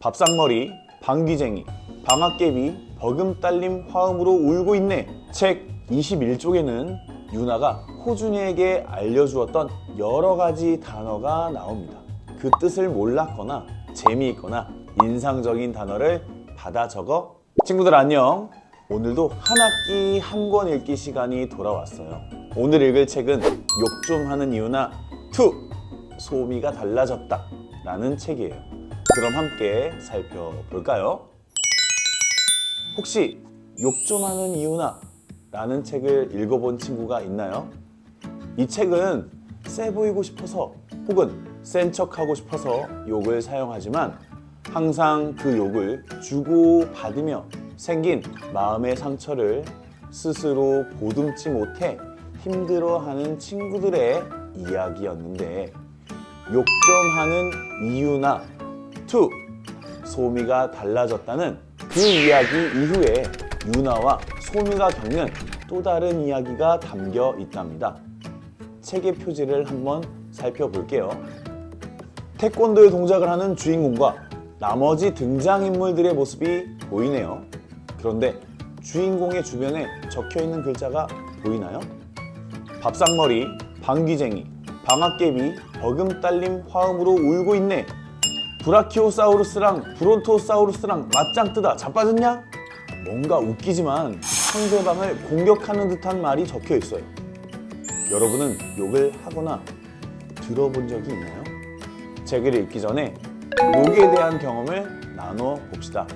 밥상머리, 방귀쟁이, 방학개비, 버금딸림 화음으로 울고 있네. 책 21쪽에는 유나가 호준이에게 알려주었던 여러 가지 단어가 나옵니다. 그 뜻을 몰랐거나 재미있거나 인상적인 단어를 받아 적어 친구들 안녕. 오늘도 한 학기 한 권 읽기 시간이 돌아왔어요. 오늘 읽을 책은 욕 좀 하는 이유나 2 소미가 달라졌다 라는 책이에요. 그럼 함께 살펴볼까요? 혹시 욕 좀 하는 이유나 라는 책을 읽어본 친구가 있나요? 이 책은 세 보이고 싶어서 혹은 센 척하고 싶어서 욕을 사용하지만 항상 그 욕을 주고 받으며 생긴 마음의 상처를 스스로 보듬지 못해 힘들어하는 친구들의 이야기였는데 욕 좀 하는 이유나 투 소미가 달라졌다는 그 이야기 이후에 유나와 소미가 겪는 또 다른 이야기가 담겨 있답니다. 책의 표지를 한번 살펴볼게요. 태권도의 동작을 하는 주인공과 나머지 등장인물들의 모습이 보이네요. 그런데 주인공의 주변에 적혀 있는 글자가 보이나요? 밥상머리, 방귀쟁이, 방학개비, 버금딸림 화음으로 울고 있네. 브라키오사우루스랑 브론토사우루스랑 맞짱 뜨다 자빠졌냐? 뭔가 웃기지만 상대방을 공격하는 듯한 말이 적혀 있어요. 여러분은 욕을 하거나 들어본 적이 있나요? 책을 읽기 전에 욕에 대한 경험을 나눠 봅시다.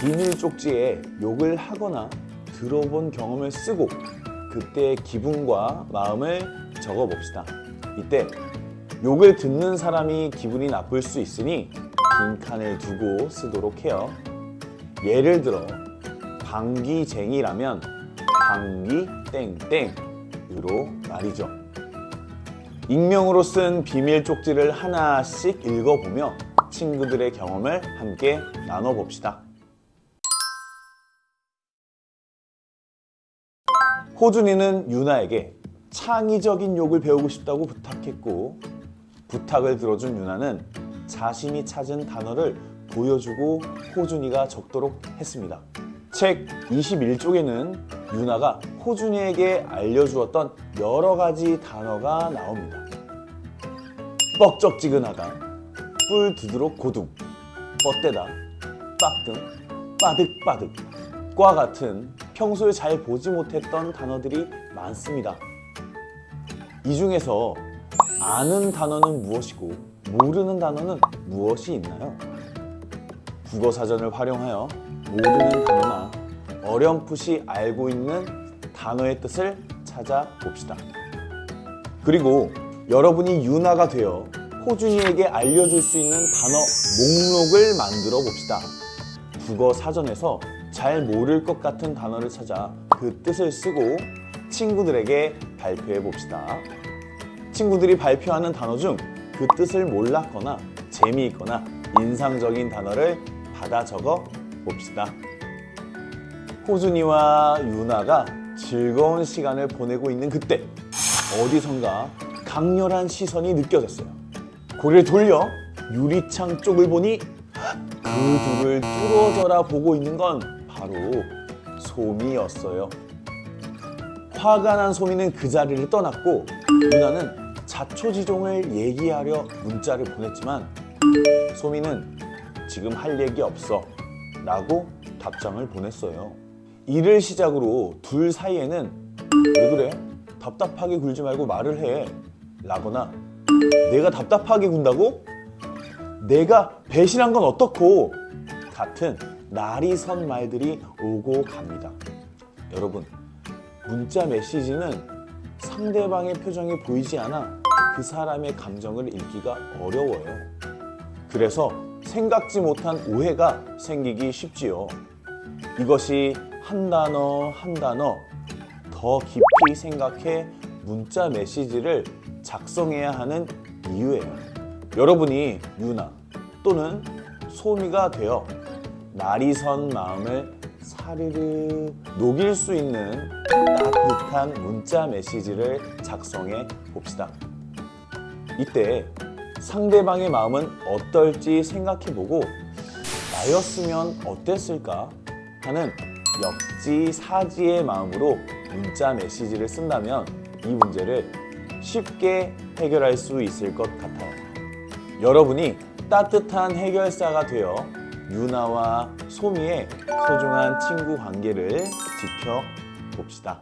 비밀 쪽지에 욕을 하거나 들어본 경험을 쓰고 그때의 기분과 마음을 적어 봅시다. 이때 욕을 듣는 사람이 기분이 나쁠 수 있으니 빈 칸을 두고 쓰도록 해요. 예를 들어 방귀쟁이라면 방귀 땡땡으로 말이죠. 익명으로 쓴 비밀 쪽지를 하나씩 읽어보며 친구들의 경험을 함께 나눠봅시다. 호준이는 유나에게 창의적인 욕을 배우고 싶다고 부탁했고 부탁을 들어준 유나는 자신이 찾은 단어를 보여주고 호준이가 적도록 했습니다. 책 21쪽에는 유나가 호준이에게 알려주었던 여러 가지 단어가 나옵니다. 뻑적지근하다, 뿔 두드록 고둥, 뻗대다, 빡등, 빠득빠득과 같은 평소에 잘 보지 못했던 단어들이 많습니다. 이 중에서 아는 단어는 무엇이고 모르는 단어는 무엇이 있나요? 국어 사전을 활용하여 모르는 단어나 어렴풋이 알고 있는 단어의 뜻을 찾아봅시다. 그리고 여러분이 유나가 되어 호준이에게 알려줄 수 있는 단어 목록을 만들어 봅시다. 국어 사전에서 잘 모를 것 같은 단어를 찾아 그 뜻을 쓰고 친구들에게 발표해 봅시다. 친구들이 발표하는 단어 중 그 뜻을 몰랐거나 재미있거나 인상적인 단어를 받아 적어 봅시다. 호준이와 유나가 즐거운 시간을 보내고 있는 그때 어디선가 강렬한 시선이 느껴졌어요. 고개를 돌려 유리창 쪽을 보니 그 둘을 뚫어져라 보고 있는 건 바로 소미였어요. 화가 난 소미는 그 자리를 떠났고 유나는 자초지종을 얘기하려 문자를 보냈지만 소미는 지금 할 얘기 없어 라고 답장을 보냈어요. 이를 시작으로 둘 사이에는 왜 그래? 답답하게 굴지 말고 말을 해 라거나 내가 답답하게 군다고? 내가 배신한 건 어떻고? 같은 날이 선 말들이 오고 갑니다. 여러분, 문자 메시지는 상대방의 표정이 보이지 않아 그 사람의 감정을 읽기가 어려워요. 그래서 생각지 못한 오해가 생기기 쉽지요. 이것이 한 단어 한 단어 더 깊이 생각해 문자 메시지를 작성해야 하는 이유예요. 여러분이 유나 또는 소미가 되어 날이 선 마음을 사르르 녹일 수 있는 따뜻한 문자 메시지를 작성해 봅시다. 이때 상대방의 마음은 어떨지 생각해 보고 나였으면 어땠을까 하는 역지사지의 마음으로 문자 메시지를 쓴다면 이 문제를 쉽게 해결할 수 있을 것 같아요. 여러분이 따뜻한 해결사가 되어 유나와 소미의 소중한 친구 관계를 지켜봅시다.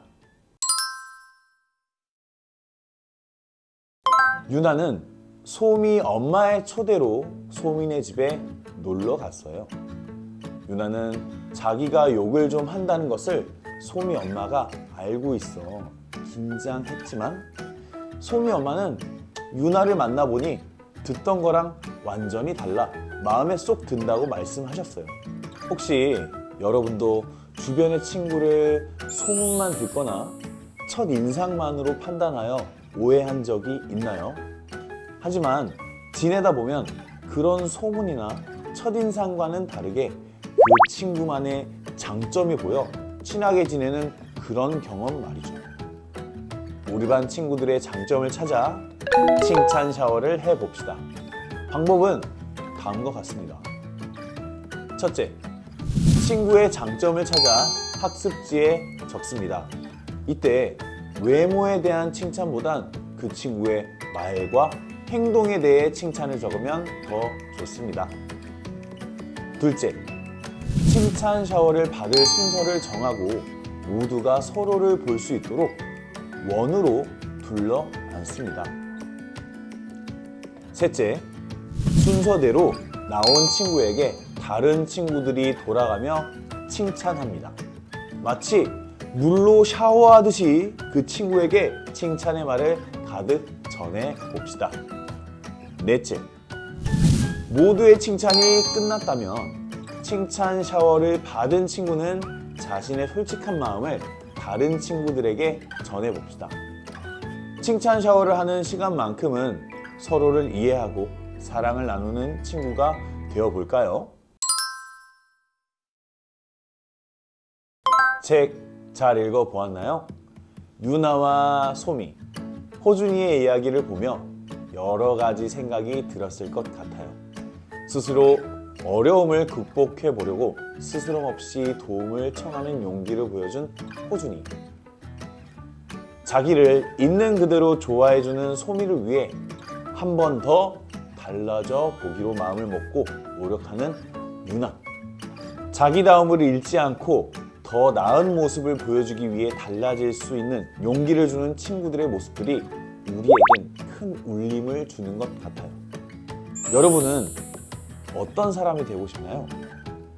유나는 소미 엄마의 초대로 소민의 집에 놀러 갔어요. 유나는 자기가 욕을 좀 한다는 것을 소미 엄마가 알고 있어 긴장했지만 소미 엄마는 유나를 만나보니 듣던 거랑 완전히 달라 마음에 쏙 든다고 말씀하셨어요. 혹시 여러분도 주변의 친구를 소문만 듣거나 첫 인상만으로 판단하여 오해한 적이 있나요? 하지만 지내다 보면 그런 소문이나 첫인상과는 다르게 그 친구만의 장점이 보여 친하게 지내는 그런 경험 말이죠. 우리 반 친구들의 장점을 찾아 칭찬 샤워를 해봅시다. 방법은 다음과 같습니다. 첫째, 친구의 장점을 찾아 학습지에 적습니다. 이때 외모에 대한 칭찬보단 그 친구의 말과 행동에 대해 칭찬을 적으면 더 좋습니다. 둘째, 칭찬 샤워를 받을 순서를 정하고 모두가 서로를 볼 수 있도록 원으로 둘러 앉습니다. 셋째, 순서대로 나온 친구에게 다른 친구들이 돌아가며 칭찬합니다. 마치 물로 샤워하듯이 그 친구에게 칭찬의 말을 가득 전해 봅시다. 넷째, 모두의 칭찬이 끝났다면 칭찬 샤워를 받은 친구는 자신의 솔직한 마음을 다른 친구들에게 전해 봅시다. 칭찬 샤워를 하는 시간만큼은 서로를 이해하고 사랑을 나누는 친구가 되어 볼까요? 책 잘 읽어 보았나요? 유나와 소미, 호준이의 이야기를 보며 여러 가지 생각이 들었을 것 같아요. 스스로 어려움을 극복해 보려고 스스럼 없이 도움을 청하는 용기를 보여준 호준이. 자기를 있는 그대로 좋아해주는 소미를 위해 한 번 더 달라져 보기로 마음을 먹고 노력하는 유나. 자기다움을 잃지 않고 더 나은 모습을 보여주기 위해 달라질 수 있는 용기를 주는 친구들의 모습들이 우리에겐 큰 울림을 주는 것 같아요. 여러분은 어떤 사람이 되고 싶나요?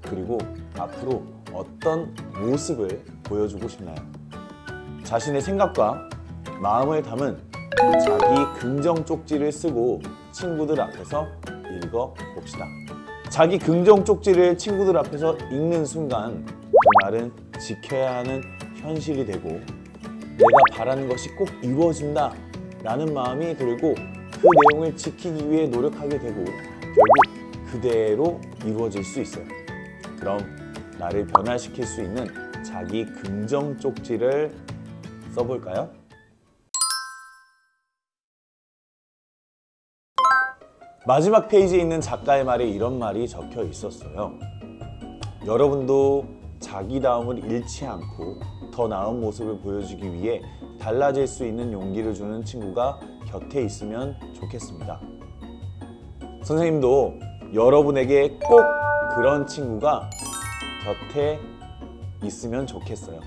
그리고 앞으로 어떤 모습을 보여주고 싶나요? 자신의 생각과 마음을 담은 자기 긍정 쪽지를 쓰고 친구들 앞에서 읽어 봅시다. 자기 긍정 쪽지를 친구들 앞에서 읽는 순간 그 말은 지켜야 하는 현실이 되고 내가 바라는 것이 꼭 이루어진다 라는 마음이 들고 그 내용을 지키기 위해 노력하게 되고 결국 그대로 이루어질 수 있어요. 그럼 나를 변화시킬 수 있는 자기 긍정 쪽지를 써볼까요? 마지막 페이지에 있는 작가의 말에 이런 말이 적혀 있었어요. 여러분도 자기다움을 잃지 않고 더 나은 모습을 보여주기 위해 달라질 수 있는 용기를 주는 친구가 곁에 있으면 좋겠습니다. 선생님도 여러분에게 꼭 그런 친구가 곁에 있으면 좋겠어요.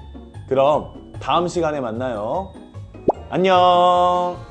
그럼 다음 시간에 만나요. 안녕!